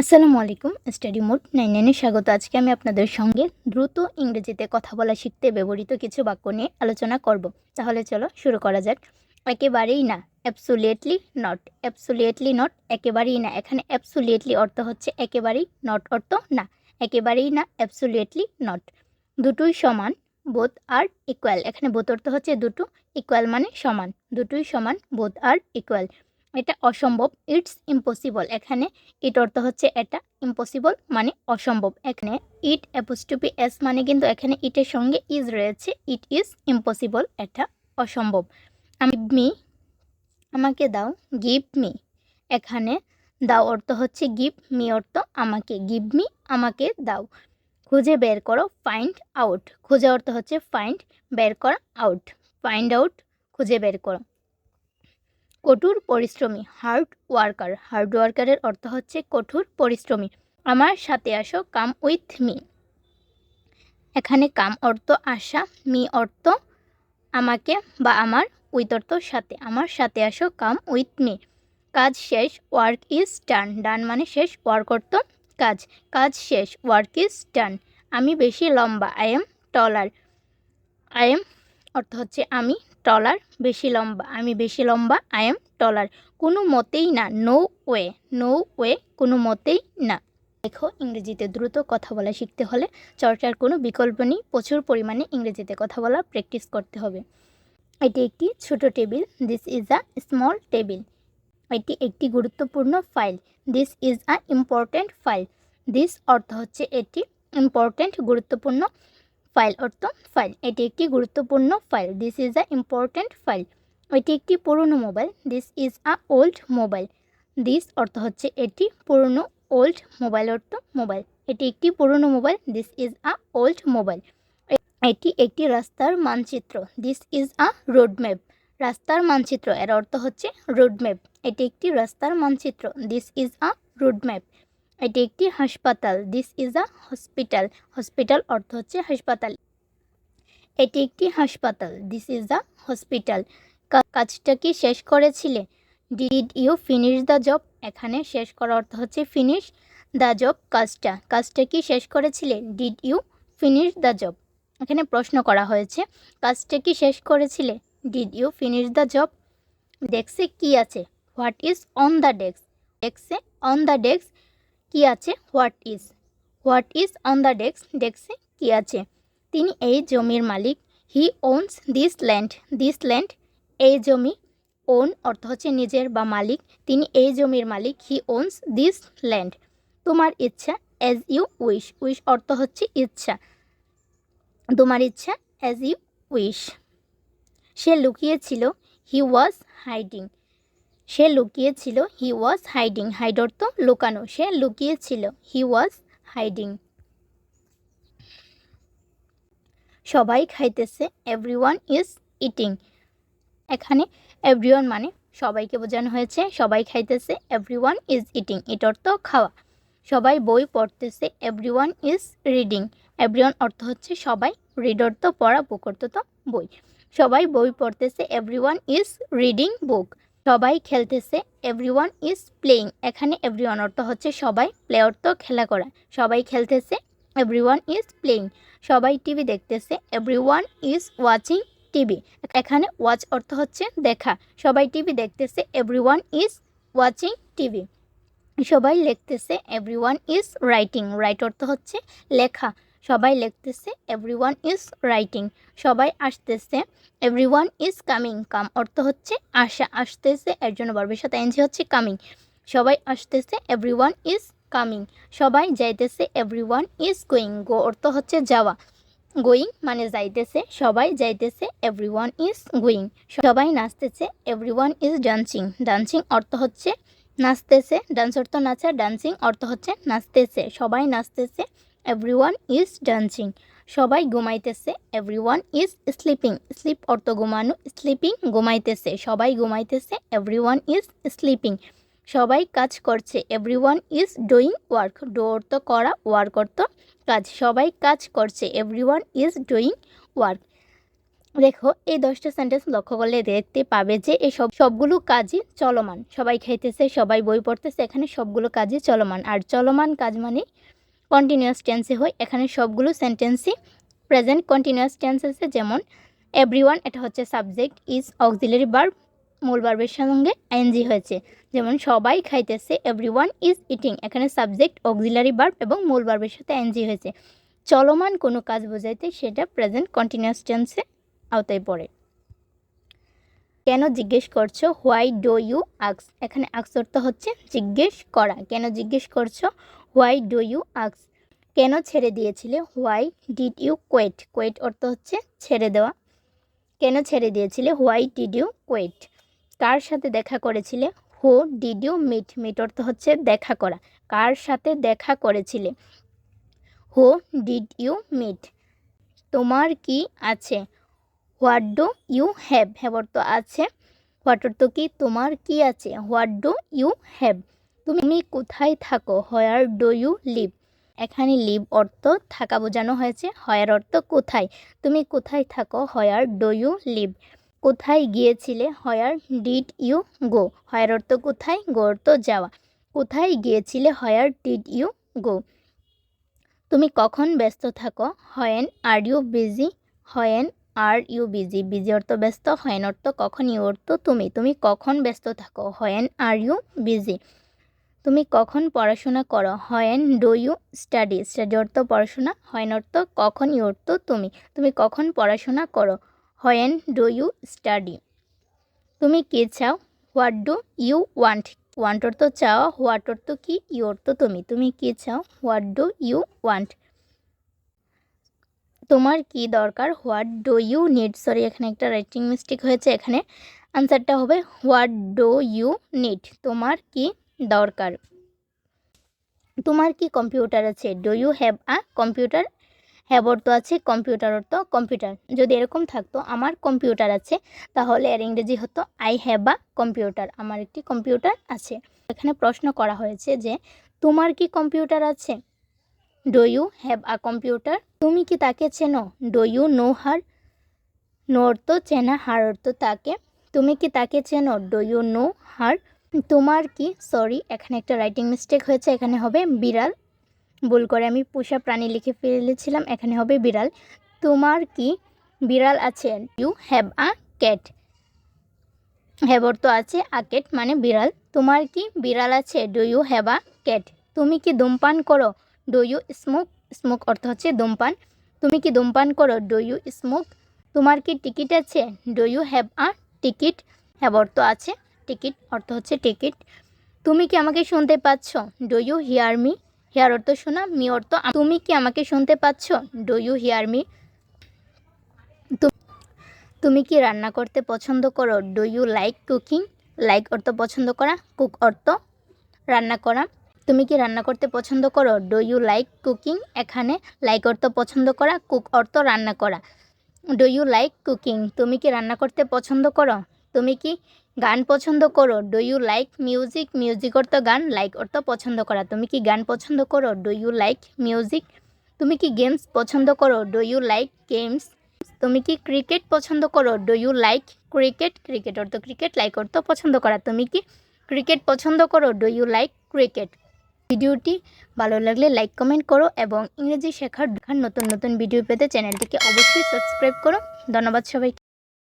আসসালামু আলাইকুম, study mode nine নাইনে স্বাগত। আজকে আমি আপনাদের সঙ্গে দ্রুত ইংরেজিতে কথা বলা শিখতে ব্যবহৃত কিছু বাক্য নিয়ে আলোচনা করব। তাহলে চলো শুরু করা যাক। একেবারেই না অ্যাবসুলিয়েটলি নট অ্যাবসুলিয়েটলি নট একেবারেই না। এখানে অ্যাবসুলিয়েটলি অর্থ হচ্ছে একেবারেই নট অর্থ না, একেবারেই না অ্যাবসুলিয়েটলি নট দুটোই সমান বোধ আর ইকুয়াল এখানে বোধ অর্থ হচ্ছে দুটো ইকুয়াল মানে সমান। দুটোই সমান বোধ আর ইকুয়াল এটা অসম্ভব ইটস ইম্পসিবল এখানে ইট অর্থ হচ্ছে এটা ইম্পসিবল মানে অসম্ভব। এখানে ইট অ্যাপোস্টপি এস মানে কিন্তু এখানে ইটের সঙ্গে ইজ রয়েছে ইট ইজ ইম্পসিবল এটা অসম্ভব। আমি মি আমাকে দাও গিভ মি এখানে দাও অর্থ হচ্ছে গিভ মি অর্থ আমাকে গিভ মি আমাকে দাও। খুঁজে বের করো ফাইন্ড আউট খুঁজে অর্থ হচ্ছে ফাইন্ড বের করা আউট ফাইন্ড আউট খুঁজে বের করো। কঠোর পরিশ্রমী হার্ড ওয়ার্কার হার্ড ওয়ার্কারের অর্থ হচ্ছে কঠোর পরিশ্রমী। আমার সাথে আসো কাম উইথ মি এখানে কাম অর্থ আসা মি অর্থ আমাকে বা আমার উইথ অর্থ সাথে। আমার সাথে আসো কাম উইথ মি কাজ শেষ ওয়ার্ক ইজ ডান ডান মানে শেষ ওয়ার্ক অর্থ কাজ। কাজ শেষ ওয়ার্ক ইজ ডান আমি বেশি লম্বা I am taller I am অর্থ হচ্ছে আমি টলার বেশি লম্বা, আমি বেশি লম্বা আই এম টলার কোনো মতেই না নো ওয়ে নো ওয়ে কোনো মতেই না। দেখো, ইংরেজিতে দ্রুত কথা বলা শিখতে হলে চর্চার কোনো বিকল্প নেই, প্রচুর পরিমাণে ইংরেজিতে কথা বলা প্র্যাকটিস করতে হবে। এটি একটি ছোট table this is a small table এটি একটি গুরুত্বপূর্ণ file this is a important file this অর্থ হচ্ছে এটি ইম্পর্ট্যান্ট গুরুত্বপূর্ণ ফাইল অর্থ ফাইল এটি একটি গুরুত্বপূর্ণ file this is a important file এটি একটি পুরনো mobile this is a old mobile this অর্থ হচ্ছে এটি পুরনো ওল্ড মোবাইল অর্থ মোবাইল এটি একটি পুরনো mobile this is a old mobile এটি একটি রাস্তার মানচিত্র. This is a road map রাস্তার মানচিত্র, এর অর্থ হচ্ছে রোড ম্যাপ এটি একটি রাস্তার মানচিত্র. This is a road map এটি একটি হাসপাতাল। This is a hospital hospital অর্থ হচ্ছে হাসপাতাল। এটি একটি হাসপাতাল। দিস ইজ আ হসপিটাল কাজটা কি শেষ করেছিলে? Did you finish the job এখানে শেষ করার অর্থ হচ্ছে ফিনিশ দ্য জব কাজটা। কাজটা কি শেষ করেছিলে? Did you finish the job এখানে প্রশ্ন করা হয়েছে, কাজটা কি শেষ করেছিলে? Did you finish the job ডেস্কে কি আছে? What is on the desk desk on the desk কি আছে? What is what is on the desk ডেস্কে কি আছে? তিনি এই জমির মালিক। He owns this land this land এই জমি ওন অর্থ হচ্ছে নিজের বা মালিক। তিনি এই জমির মালিক। হি ওনস দিস ল্যান্ড তোমার ইচ্ছা অ্যাজ ইউ উইশ উইশ অর্থ হচ্ছে ইচ্ছা। তোমার ইচ্ছা অ্যাজ ইউ উইশ সে লুকিয়েছিল। হি ওয়াজ হাইডিং সে লুকিয়েছিল হি ওয়াজ হাইডিং হাইড অর্থ লুকানো, সে লুকিয়েছিল হি ওয়াজ হাইডিং সবাই খাইতেছে এভরিওয়ান ইজ ইটিং এখানে এভরিওয়ান মানে সবাইকে বোঝানো হয়েছে, সবাই খাইতেছে এভরিওয়ান ইজ ইটিং ইট অর্থ খাওয়া। সবাই বই পড়তেছে এভরিওয়ান ইজ রিডিং এভরিওয়ান অর্থ হচ্ছে সবাই রিড অর্থ পড়া বুক অর্থ তো বই। সবাই বই পড়তেছে এভরিওয়ান ইজ রিডিং বুক সবাই খেলতেছে এভরিওয়ান ইজ প্লেয়িং এখানে এভরিওয়ান অর্থ হচ্ছে সবাই প্লে অর্থ খেলা করা। সবাই খেলতেছে এভরিওয়ান ইজ প্লেয়িং সবাই টিভি দেখতেছে এভরিওয়ান ইজ ওয়াচিং টিভি এখানে ওয়াচ অর্থ হচ্ছে দেখা। সবাই টিভি দেখতেছে এভরিওয়ান ইজ ওয়াচিং টিভি সবাই লিখতেছে এভরিওয়ান ইজ রাইটিং রাইট অর্থ হচ্ছে লেখা। সবাই লিখতেছে এভরিওয়ান ইজ রাইটিং সবাই আসতেছে এভরিওয়ান ইজ কামিং কাম অর্থ হচ্ছে আসা, আসতেছে, এর জন্য বর্বের সাথে এনজি হচ্ছে কামিং সবাই আসতেছে এভরিওয়ান ইজ কামিং সবাই যাইতেছে এভরিওয়ান ইজ গোয়িং গো অর্থ হচ্ছে যাওয়া। গোয়িং মানে যাইতেছে, সবাই যাইতেছে এভরিওয়ান ইজ গোয়িং সবাই নাচতেছে এভরিওয়ান ইজ ডান্সিং ডান্সিং অর্থ হচ্ছে নাচতেছে ডান্স অর্থ নাচা ডান্সিং অর্থ হচ্ছে নাচতেছে। সবাই নাচতেছে এভরিওয়ান ইজ ডান্সিং সবাই ঘুমাইতেছে এভরিওয়ান ইজ স্লিপিং স্লিপ অর্থ ঘুমানো স্লিপিং ঘুমাইতেছে। সবাই ঘুমাইতেছে এভরিওয়ান ইজ স্লিপিং সবাই কাজ করছে everyone is doing work do অর্থ করা ওয়ার্ক অর্থ কাজ। সবাই কাজ করছে এভরিওয়ান ইজ ডুইং ওয়ার্ক দেখো, এই দশটা সেন্টেন্স লক্ষ্য করলে দেখতে পাবে যে এই সব, সবগুলো কাজই চলমান। সবাই খাইতেছে, সবাই বই পড়তেছে, এখানে সবগুলো কাজই চলমান। আর চলমান কাজ মানে কন্টিনিউয়াস টেন্সে হয়, এখানে সবগুলো সেন্টেন্সই প্রেজেন্ট কন্টিনিউয়াস টেন্স আছে যেমন এভরিওয়ান এটা হচ্ছে সাবজেক্ট ইজ অক্সিলারি বার্ব মূল বার্বের সঙ্গে আইএনজি হয়েছে। যেমন, সবাই খাইতেছে এভরিওয়ান ইজ ইটিং এখানে সাবজেক্ট অক্সিলারি বার্ব এবং মূল বার্বের সাথে আইএনজি হয়েছে। চলমান কোনো কাজ বোঝাইতে সেটা প্রেজেন্ট কন্টিনিউয়াস টেন্সে আওতায় পড়ে। কেন জিজ্ঞেস করছ হোয়াই ডো ইউ আক্স এখানে আক্স অর্থ হচ্ছে, জিজ্ঞেস করা। কেন জিজ্ঞেস করছ হোয়াই ডু ইউ আক্স কেন ছেড়ে দিয়েছিলে? Why did you quit quit অর্থ হচ্ছে ছেড়ে দেওয়া। কেন ছেড়ে দিয়েছিলে? হোয়াই ডিড ইউ কোয়েট কার সাথে দেখা করেছিলে? হো ডিড ইউ মিট মিট অর্থ হচ্ছে দেখা করা। কার সাথে দেখা করেছিলে? হো ডিড ইউ মিট তোমার কি আছে? What do you have have অর্থ আছে। হোয়াট অর্থ কি? তোমার কি আছে? হোয়াট ডু ইউ হ্যাভ তুমি কোথায় থাকো? Where do you live? এখানে লিভ অর্থ থাকা বোঝানো হয়েছে। হয়ার অর্থ কোথায়? তুমি কোথায় থাকো? Where do you live? কোথায় গিয়েছিলে? হয়ার ডিড ইউ গো? হয়ার অর্থ কোথায়? গো অর্থ যাওয়া। কোথায় গিয়েছিলে? Where did you go? তুমি কখন ব্যস্ত থাকো? When are you busy? When are you busy. Busy অর্থ ব্যস্ত, হয়েন অর্থ কখন? ইউ অর্থ তুমি। তুমি কখন ব্যস্ত থাকো? When are you busy. তুমি কখন পড়াশোনা করো? When do you study study অর্থ পড়াশোনা হয়েন অর্থ কখন ইউ অর্থ তুমি? তুমি কখন পড়াশোনা করো? হয়েন ডু ইউ স্টাডি তুমি কে চাও? What do you want want অর্থ চাও হোয়াট অর্থ কি? ইউ অর্থ তুমি। তুমি কে চাও? হোয়াট ডু ইউ ওয়ান্ট তোমার কি দরকার? What do you need sorry এখানে একটা রাইটিং মিস্টেক হয়েছে। এখানে আনসারটা হবে হোয়াট ডু ইউ নিড তোমার কি দরকার। তোমার কি কম্পিউটার আছে? Do you have a computer have অর্থ আছে কম্পিউটার অর্থ কম্পিউটার যদি এরকম থাকতো, আমার কম্পিউটার আছে, তাহলে এর ইংরেজি হতো আই হ্যাভ আ কম্পিউটার আমার একটি কম্পিউটার আছে। এখানে প্রশ্ন করা হয়েছে যে, তোমার কি কম্পিউটার আছে? Do you have a computer তুমি কি তাকে চেনো? Do you know her know অর্থ চেনা হার অর্থ তাকে। তুমি কি তাকে চেনো? ডো ইউ নো হার তোমার কি? সরি এখানে একটা রাইটিং মিস্টেক হয়েছে, এখানে হবে বিড়াল। ভুল করে আমি পোষা প্রাণী লিখে ফেলেছিলাম, এখানে হবে বিড়াল। তোমার কি? বিড়াল আছে। You have a cat have অর্থ আছে আ ক্যাট মানে বিড়াল। তোমার কি? বিড়াল আছে। Do you have a cat তুমি কি ধূমপান করো? ডু ইউ স্মোক স্মোক অর্থ হচ্ছে ধূমপান। তুমি কি ধূমপান করো? ডু ইউ স্মোক তোমার কি টিকিট আছে? Do you have a ticket have অর্থ আছে। টিকিট, অর্থ হচ্ছে টিকিট। তুমি কি আমাকে শুনতে পাচ্ছ? Do you hear me hear অর্থ শোনা মি অর্থ তুমি কি আমাকে শুনতে পাচ্ছ? ডু ইউ হিয়ার মি তুমি কি রান্না করতে পছন্দ করো? Do you like cooking like অর্থ পছন্দ করা কুক অর্থ রান্না করা। তুমি কি রান্না করতে পছন্দ করো? ডু ইউ লাইক কুকিং এখানে লাইক অর্থ পছন্দ করা কুক অর্থ রান্না করা। ডু ইউ লাইক কুকিং তুমি কি রান্না করতে পছন্দ করো? তুমি কি গান পছন্দ করো do you like music music অর্থ গান লাইক অর্থ পছন্দ করা। তুমি কি গান পছন্দ করো ডু ইউ লাইক মিউজিক তুমি কি গেমস পছন্দ করো ডু ইউ লাইক গেমস তুমি কি ক্রিকেট পছন্দ করো do you like cricket cricket অর্থ ক্রিকেট লাইক অর্থ পছন্দ করা। তুমি কি ক্রিকেট পছন্দ করো ডু ইউ লাইক ক্রিকেট ভিডিওটি ভালো লাগলে লাইক কমেন্ট করো এবং ইংরেজি শেখার নতুন নতুন ভিডিও পেতে চ্যানেলটিকে অবশ্যই সাবস্ক্রাইব করো। ধন্যবাদ সবাই